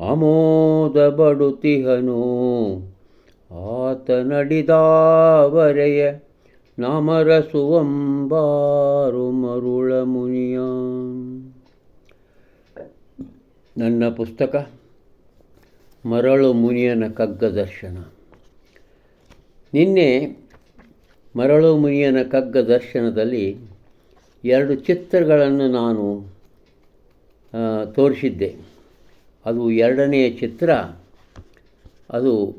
ಆಮೋದ ಬಡುತಿಹನು ಆತ ನಡಿದಾವರೆಯ ನಾಮರಸುವಂಬಾರು ಮರುಳ ಮುನಿಯ ನನ್ನ ಪುಸ್ತಕ ಮರಳು ಮುನಿಯನ ಕಗ್ಗ ದರ್ಶನ ನಿನ್ನೆ ಮರಳು ಮುನಿಯನ ಕಗ್ಗ ದರ್ಶನದಲ್ಲಿ ಎರಡು ಚಿತ್ರಗಳನ್ನು ನಾನು ತೋರಿಸಿದ್ದೆ. ಅದು ಎರಡನೆಯ ಚಿತ್ರ. ಅದು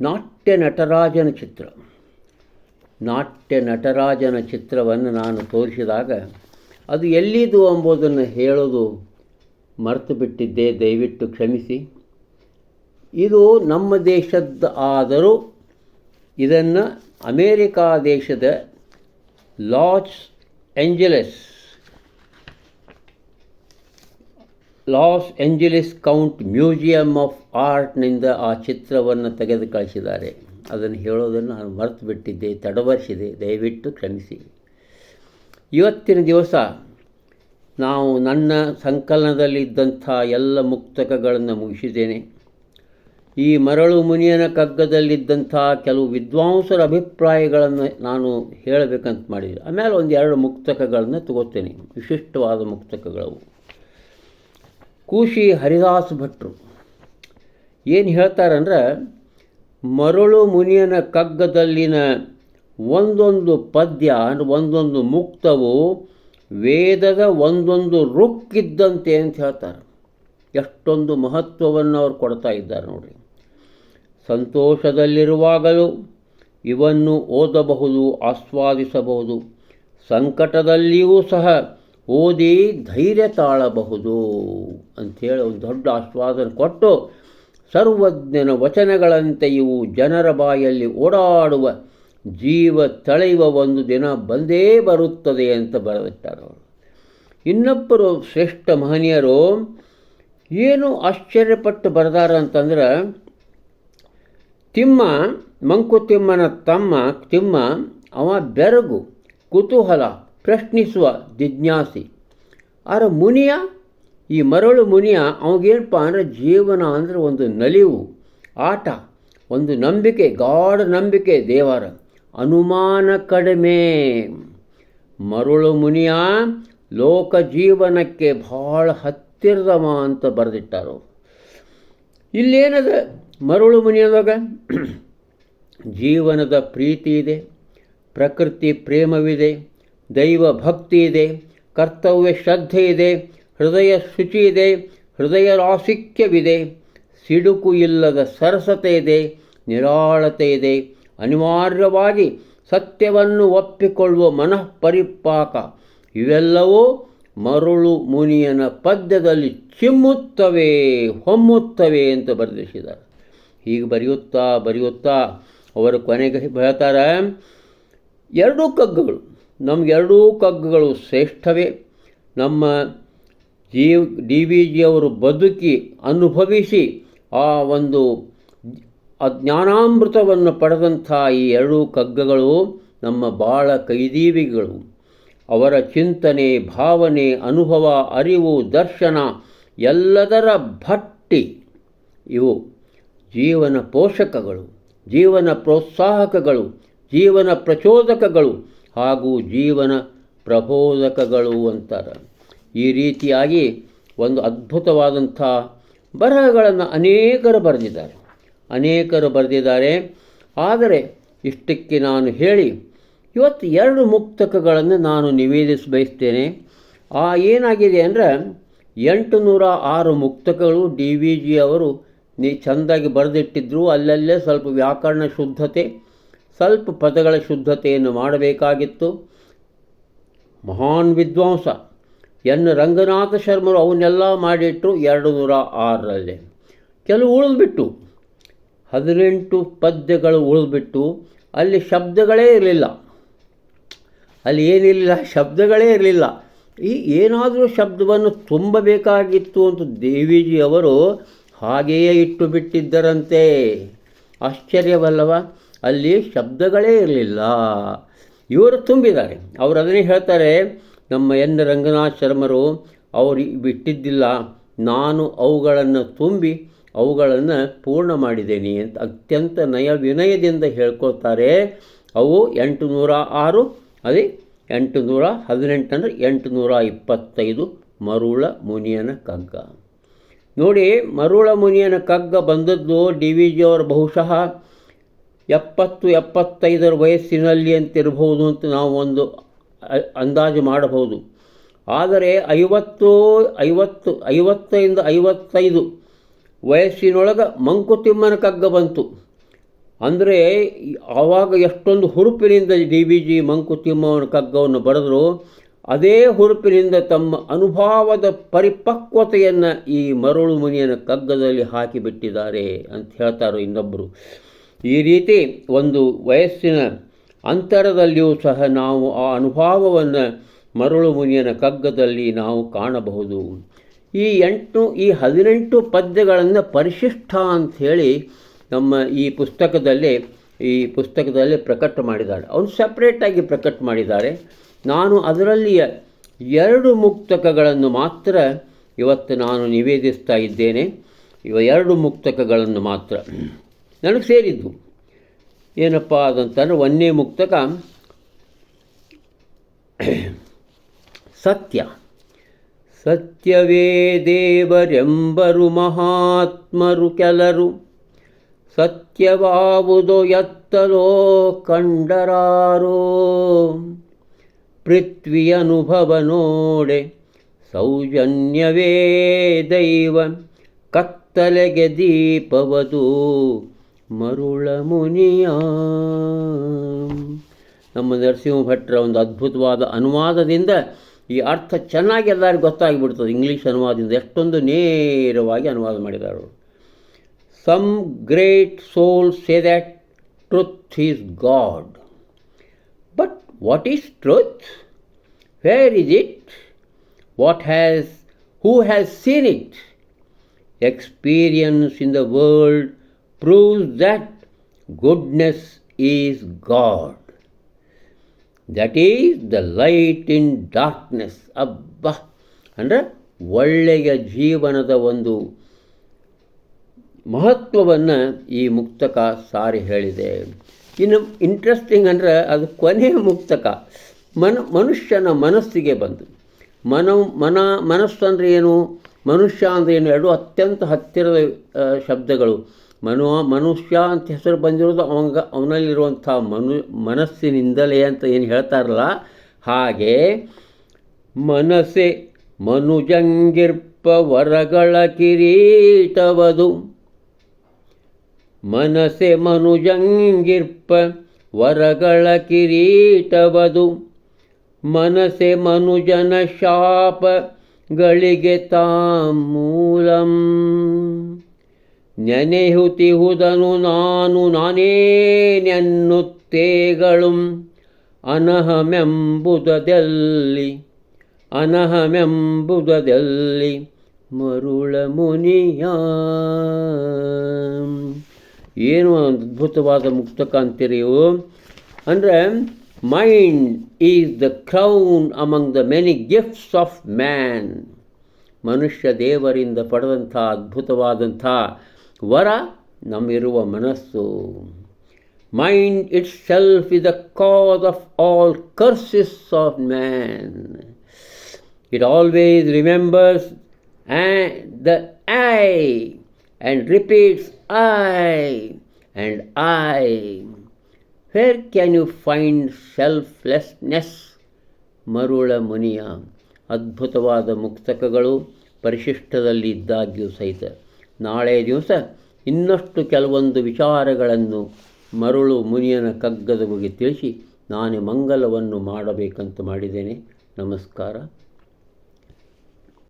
ನಾಟ್ಯ ನಟರಾಜನ ಚಿತ್ರ. ನಾಟ್ಯ ನಟರಾಜನ ಚಿತ್ರವನ್ನು ನಾನು ತೋರಿಸಿದಾಗ ಅದು ಎಲ್ಲಿದು ಎಂಬುದನ್ನು ಹೇಳೋದು ಮರೆತು ಬಿಟ್ಟಿದ್ದೆ, ದಯವಿಟ್ಟು ಕ್ಷಮಿಸಿ. ಇದು ನಮ್ಮ ದೇಶದ ಆದರೂ ಇದನ್ನು ಅಮೇರಿಕಾ ದೇಶದ Los Angeles Los Angeles county museum of ಆರ್ಟ್ನಿಂದ ಆ ಚಿತ್ರವನ್ನು ತೆಗೆದು ಕಳಿಸಿದ್ದಾರೆ. ಅದನ್ನು ಹೇಳೋದನ್ನು ನಾನು ಮರೆತು ಬಿಟ್ಟಿದ್ದೆ ತಡವರಿಸಿದೆ. ದಯವಿಟ್ಟು ಕ್ಷಮಿಸಿ. ಇವತ್ತಿನ ದಿವಸ ನಾವು ನನ್ನ ಸಂಕಲನದಲ್ಲಿದ್ದಂಥ ಎಲ್ಲ ಮುಕ್ತಕಗಳನ್ನು ಮುಗಿಸಿದ್ದೇನೆ. ಈ ಮರಳು ಮುನಿಯನ ಕಗ್ಗದಲ್ಲಿದ್ದಂಥ ಕೆಲವು ವಿದ್ವಾಂಸರ ಅಭಿಪ್ರಾಯಗಳನ್ನು ನಾನು ಹೇಳಬೇಕಂತ ಮಾಡಿದೆ. ಆಮೇಲೆ ಒಂದು ಎರಡು ಮುಕ್ತಕಗಳನ್ನು ತಗೋತೇನೆ. ವಿಶಿಷ್ಟವಾದ ಮುಕ್ತಕಗಳವು. ಕೂಶಿ ಹರಿದಾಸ್ ಭಟ್ರು. ಏನು ಹೇಳ್ತಾರಂದ್ರೆ, ಮರಳು ಮುನಿಯನ ಕಗ್ಗದಲ್ಲಿನ ಒಂದೊಂದು ಪದ್ಯ, ಅಂದರೆ ಒಂದೊಂದು ಮುಕ್ತವು ವೇದದ ಒಂದೊಂದು ರುಕ್ಕಿದ್ದಂತೆ ಅಂತ ಹೇಳ್ತಾರೆ. ಎಷ್ಟೊಂದು ಮಹತ್ವವನ್ನು ಅವರು ಕೊಡ್ತಾ ಇದ್ದಾರೆ ನೋಡಿ ಸಂತೋಷದಲ್ಲಿರುವಾಗಲೂ ಇವನ್ನು ಓದಬಹುದು, ಆಸ್ವಾದಿಸಬಹುದು. ಸಂಕಟದಲ್ಲಿಯೂ ಸಹ ಓದಿ ಧೈರ್ಯ ತಾಳಬಹುದು ಅಂಥೇಳಿ ಒಂದು ದೊಡ್ಡ ಆಸ್ವಾದನೆ ಕೊಟ್ಟು ಸರ್ವಜ್ಞನ ವಚನಗಳಂತೆ ಇವು ಜನರ ಬಾಯಲ್ಲಿ ಓಡಾಡುವ ಜೀವ ತಳೆಯುವ ಒಂದು ದಿನ ಬಂದೇ ಬರುತ್ತದೆ ಅಂತ ಬರೆದಿಟ್ಟಾರೆ ಅವರು. ಇನ್ನೊಬ್ಬರು ಶ್ರೇಷ್ಠ ಮಹನೀಯರು ಏನು ಆಶ್ಚರ್ಯಪಟ್ಟು ಬರೆದಾರ ಅಂತಂದ್ರೆ, ತಿಮ್ಮ, ಮಂಕುತಿಮ್ಮನ ತಮ್ಮ, ತಿಮ್ಮ, ಅವ ಬೆರಗು, ಕುತೂಹಲ ಪ್ರಶ್ನಿಸುವ ಜಿಜ್ಞಾಸಿ. ಅರ ಮುನಿಯ, ಈ ಮರಳು ಮುನಿಯ, ಅವಾಗೇನಪ್ಪ ಅಂದರೆ ಜೀವನ ಅಂದರೆ ಒಂದು ನಲಿವು, ಆಟ, ಒಂದು ನಂಬಿಕೆ, ಗಾಢ ನಂಬಿಕೆ ದೇವರ ಅನುಮಾನ ಕಡಿಮೆ. ಮರುಳು ಮುನಿಯ, ಲೋಕ ಜೀವನಕ್ಕೆ ಭಾಳ ಹತ್ತಿರದವ ಅಂತ ಬರೆದಿಟ್ಟಾರು. ಇಲ್ಲೇನದ ಮರುಳು ಮುನಿಯದಾಗ ಜೀವನದ ಪ್ರೀತಿ ಇದೆ, ಪ್ರಕೃತಿ ಪ್ರೇಮವಿದೆ ದೈವ ಭಕ್ತಿ ಇದೆ, ಕರ್ತವ್ಯ ಶ್ರದ್ಧೆ ಇದೆ, ಹೃದಯ ಶುಚಿ ಇದೆ, ಹೃದಯ ರಾಸಿಕ್ಯವಿದೆ ಸಿಡುಕು ಇಲ್ಲದ ಸರಸತೆ ಇದೆ, ನಿರಾಳತೆ ಇದೆ. ಅನಿವಾರ್ಯವಾಗಿ ಸತ್ಯವನ್ನು ಒಪ್ಪಿಕೊಳ್ಳುವ ಮನಃಪರಿಪಾಕ. ಇವೆಲ್ಲವೂ ಮರುಳು ಮುನಿಯನ ಪದ್ಯದಲ್ಲಿ ಚಿಮ್ಮುತ್ತವೆ, ಹೊಮ್ಮುತ್ತವೆ ಅಂತ ಬರೆದಿಸಿದ್ದಾರೆ ಹೀಗೆ ಬರೆಯುತ್ತಾ ಬರೆಯುತ್ತಾ ಅವರು ಕೊನೆಗೆ ಹೇಳ್ತಾರೆ, ಎರಡೂ ಕಗ್ಗಗಳು. ನಮಗೆರಡೂ ಕಗ್ಗಗಳು ಶ್ರೇಷ್ಠವೇ. ನಮ್ಮ ಜೀವ, ಡಿ ವಿ ಜಿಯವರು ಬದುಕಿ ಅನುಭವಿಸಿ ಆ ಒಂದು ಅಜ್ಞಾನಾಮೃತವನ್ನು ಪಡೆದಂಥ ಈ ಎರಡೂ ಕಗ್ಗಗಳು ನಮ್ಮ ಬಾಳ ಕೈದೀವಿಗಳು. ಅವರ ಚಿಂತನೆ, ಭಾವನೆ, ಅನುಭವ, ಅರಿವು, ದರ್ಶನ ಎಲ್ಲದರ ಭಟ್ಟಿ ಇವು. ಜೀವನ ಪೋಷಕಗಳು, ಜೀವನ ಪ್ರೋತ್ಸಾಹಕಗಳು, ಜೀವನ ಪ್ರಚೋದಕಗಳು ಹಾಗೂ ಜೀವನ ಪ್ರಬೋಧಕಗಳು ಅಂತಾರೆ. ಈ ರೀತಿಯಾಗಿ ಒಂದು ಅದ್ಭುತವಾದಂಥ ಬರಹಗಳನ್ನು ಅನೇಕರು ಬರೆದಿದ್ದಾರೆ. ಅನೇಕರು ಬರೆದಿದ್ದಾರೆ. ಆದರೆ ಇಷ್ಟಕ್ಕೆ ನಾನು ಹೇಳಿ, ಇವತ್ತು ಎರಡು ಮುಕ್ತಕಗಳನ್ನು ನಾನು ನಿವೇದಿಸ ಬಯಸ್ತೇನೆ. ಆ ಏನಾಗಿದೆ ಅಂದರೆ ಎಂಟು ನೂರ ಆರು ಮುಕ್ತಕಗಳು ಡಿ ವಿ ಜಿ ಅವರು ನೀ ಚೆಂದಾಗಿ ಬರೆದಿಟ್ಟಿದ್ರು. ಅಲ್ಲಲ್ಲೇ ಸ್ವಲ್ಪ ವ್ಯಾಕರಣ ಶುದ್ಧತೆ ಸ್ವಲ್ಪ ಪದಗಳ ಶುದ್ಧತೆಯನ್ನು ಮಾಡಬೇಕಾಗಿತ್ತು. ಮಹಾನ್ ವಿದ್ವಾಂಸ ಎನ್. ರಂಗನಾಥ ಶರ್ಮರು ಅವನ್ನೆಲ್ಲ ಮಾಡಿಟ್ಟರು ಎರಡು ನೂರ ಆರರಲ್ಲಿ ಕೆಲವು ಉಳಿದ್ಬಿಟ್ಟು ಹದಿನೆಂಟು ಪದ್ಯಗಳು ಉಳಿದ್ಬಿಟ್ಟು ಅಲ್ಲಿ ಶಬ್ದಗಳೇ ಇರಲಿಲ್ಲ. ಅಲ್ಲಿ ಏನಿರಲಿಲ್ಲ? ಶಬ್ದಗಳೇ ಇರಲಿಲ್ಲ. ಈ ಏನಾದರೂ ಶಬ್ದವನ್ನು ತುಂಬಬೇಕಾಗಿತ್ತು ಅಂತ ದೇವೀಜಿಯವರು ಹಾಗೆಯೇ ಇಟ್ಟು ಬಿಟ್ಟಿದ್ದರಂತೆ. ಆಶ್ಚರ್ಯವಲ್ಲವ? ಅಲ್ಲಿ ಶಬ್ದಗಳೇ ಇರಲಿಲ್ಲ. ಇವರು ತುಂಬಿದ್ದಾರೆ. ಅವರು ಅದನ್ನೇ ಹೇಳ್ತಾರೆ, ನಮ್ಮ ಎನ್ ರಂಗನಾಥ್ ಶರ್ಮರು ಅವರು ಬಿಟ್ಟಿದ್ದಿಲ್ಲ. ನಾನು ಅವುಗಳನ್ನು ತುಂಬಿ ಅವುಗಳನ್ನು ಪೂರ್ಣ ಮಾಡಿದ್ದೇನೆ ಅಂತ ಅತ್ಯಂತ ನಯ ವಿನಯದಿಂದ ಹೇಳ್ಕೊತಾರೆ ಅವು ಎಂಟು ನೂರ ಆರು ಅದೇ ಎಂಟು ನೂರ ಹದಿನೆಂಟಂದ್ರೆ ಎಂಟು ನೂರ ಇಪ್ಪತ್ತೈದು ಮರುಳ ಮುನಿಯನ ಕಗ್ಗ ನೋಡಿ, ಮರುಳ ಮುನಿಯನ ಕಗ್ಗ ಬಂದದ್ದು ಡಿ ವಿ ಜಿಯವರು ಬಹುಶಃ ಎಪ್ಪತ್ತು ಎಪ್ಪತ್ತೈದರ ವಯಸ್ಸಿನಲ್ಲಿ ಅಂತಿರಬಹುದು ಅಂತ ನಾವು ಒಂದು ಅಂದಾಜು ಮಾಡಬಹುದು. ಆದರೆ ಐವತ್ತು ಐವತ್ತು ಐವತ್ತರಿಂದ ಐವತ್ತೈದು ವಯಸ್ಸಿನೊಳಗೆ ಮಂಕುತಿಮ್ಮನ ಕಗ್ಗ ಬಂತು. ಅಂದರೆ ಆವಾಗ ಎಷ್ಟೊಂದು ಹುರುಪಿನಿಂದ ಡಿ ಬಿ ಜಿ ಮಂಕುತಿಮ್ಮನ ಕಗ್ಗವನ್ನು ಬರೆದರು ಅದೇ ಹುರುಪಿನಿಂದ ತಮ್ಮ ಅನುಭವದ ಪರಿಪಕ್ವತೆಯನ್ನು ಈ ಮರಳು ಮುನಿಯನ ಕಗ್ಗದಲ್ಲಿ ಹಾಕಿಬಿಟ್ಟಿದ್ದಾರೆ ಅಂತ ಹೇಳ್ತಾರೆ ಇನ್ನೊಬ್ಬರು ಈ ರೀತಿ ಒಂದು ವಯಸ್ಸಿನ ಅಂತರದಲ್ಲಿಯೂ ಸಹ ನಾವು ಆ ಅನುಭವವನ್ನು ಮರಳು ಮುನಿಯನ ಕಗ್ಗದಲ್ಲಿ ನಾವು ಕಾಣಬಹುದು. ಈ ಎಂಟು, ಈ ಹದಿನೆಂಟು ಪದ್ಯಗಳನ್ನು ಪರಿಶಿಷ್ಟ ಅಂಥೇಳಿ ನಮ್ಮ ಈ ಪುಸ್ತಕದಲ್ಲಿ ಈ ಪುಸ್ತಕದಲ್ಲಿ ಪ್ರಕಟ ಮಾಡಿದ್ದಾರೆ. ಅವನು ಸಪ್ರೇಟಾಗಿ ಪ್ರಕಟ ಮಾಡಿದ್ದಾರೆ. ನಾನು ಅದರಲ್ಲಿಯ ಎರಡು ಮುಕ್ತಕಗಳನ್ನು ಮಾತ್ರ ಇವತ್ತು ನಾನು ನಿವೇದಿಸ್ತಾ ಇದ್ದೇನೆ. ಇವ ಎರಡು ಮುಕ್ತಕಗಳನ್ನು ಮಾತ್ರ. ನನಗೆ ಸೇರಿದ್ದು. ಏನಪ್ಪ ಅದಂತಂದರೆ ಒಂದೇ ಮುಕ್ತಕ ಸತ್ಯ. ಸತ್ಯವೇ ದೇವರೆಂಬರು ಮಹಾತ್ಮರು ಕೆಲರು. ಸತ್ಯವಾವುದೋ ಎತ್ತಲೋ ಕಂಡರಾರೋ. ಪೃಥ್ವಿಯನುಭವ ನೋಡೆ ಸೌಜನ್ಯವೇ ದೈವ. ಕತ್ತಲೆಗೆ ದೀಪವದು ಮರುಳ ಮುನಿಯ. ನಮ್ಮ ನರಸಿಂಹ ಭಟ್ರ ಒಂದು ಅದ್ಭುತವಾದ ಅನುವಾದದಿಂದ ಈ ಅರ್ಥ ಚೆನ್ನಾಗಿ ಎಲ್ಲರಿಗೂ ಗೊತ್ತಾಗಿಬಿಡ್ತದೆ. ಇಂಗ್ಲೀಷ್ ಅನುವಾದದಿಂದ ಎಷ್ಟೊಂದು ನೇರವಾಗಿ ಅನುವಾದ ಮಾಡಿದ್ದಾರೆ ಅವರು. Some great soul say that truth is God but what is truth where is it what has who has seen it experience in the world proves that goodness is God that is the light in darkness ಅಬ್ಬ ಅಂದರೆ ಒಳ್ಳೆಯ ಜೀವನದ ಒಂದು ಮಹತ್ವವನ್ನು ಈ ಮುಕ್ತಕ ಸಾರಿ ಹೇಳಿದೆ. ಇನ್ನು interesting ಅಂದರೆ ಅದು ಕೊನೆಯ ಮುಕ್ತಕ. ಮನ ಮನುಷ್ಯನ ಮನಸ್ಸಿಗೆ ಬಂದು. ಮನ ಮನ ಮನಸ್ಸು ಅಂದರೆ ಏನು? ಮನುಷ್ಯ ಅಂದರೆ ಏನು? ಎರಡು ಅತ್ಯಂತ ಹತ್ತಿರದ ಶಬ್ದಗಳು. ಮನು ಮನುಷ್ಯ ಅಂತ ಹೆಸರು ಬಂದಿರೋದು ಅವಂಗ ಅವನಲ್ಲಿರುವಂಥ ಮನು ಮನಸ್ಸಿನಿಂದಲೇ ಅಂತ ಏನು ಹೇಳ್ತಾರಲ್ಲ? ಹಾಗೆ ಮನಸ್ಸೆ ಮನುಜಂಗಿರ್ಪ ವರಗಳ ಕಿರೀಟವದು. ಮನಸ್ಸೆ ಮನುಜಂಗಿರ್ಪ ವರಗಳ ಕಿರೀಟವದು. ಮನಸ್ಸೆ ಮನುಜನ ಶಾಪಗಳಿಗೆ ತಾಮೂಲಂ. ನೆನೆಹುತಿಹುದನು ನಾನು ನಾನೇನೆನ್ನುತ್ತೇಗಳು ಅನಹಮೆಂಬುದದಲ್ಲಿ ಅನಹಮೆಂಬುದದಲ್ಲಿ ಮರುಳ ಮುನಿಯ. ಏನು ಅದ್ಭುತವಾದ ಮುಕ್ತಕ ಅಂತೀರಿ ಅಂದರೆ mind is the crown among the many gifts of man ಮನುಷ್ಯ ದೇವರಿಂದ ಪಡೆದಂಥ ಅದ್ಭುತವಾದಂಥ ವರ ನಮ್ಮಿರುವ ಮನಸ್ಸು. Mind itself is the cause of all curses of man it always remembers and the I and repeats I and I where can you find selflessness ಮರುಳ ಮುನಿಯ ಅದ್ಭುತವಾದ ಮುಕ್ತಕಗಳು ಪರಿಶಿಷ್ಟದಲ್ಲಿ ಇದ್ದಾಗ್ಯೂ ಸಹಿತ. ನಾಳೆ ದಿವಸ ಇನ್ನಷ್ಟು ಕೆಲವೊಂದು ವಿಚಾರಗಳನ್ನು ಮರುಳು ಮುನಿಯನ ಕಗ್ಗದ ಬಗ್ಗೆ ತಿಳಿಸಿ ನಾನು ಮಂಗಲವನ್ನು ಮಾಡಬೇಕಂತ ಮಾಡಿದ್ದೇನೆ. ನಮಸ್ಕಾರ.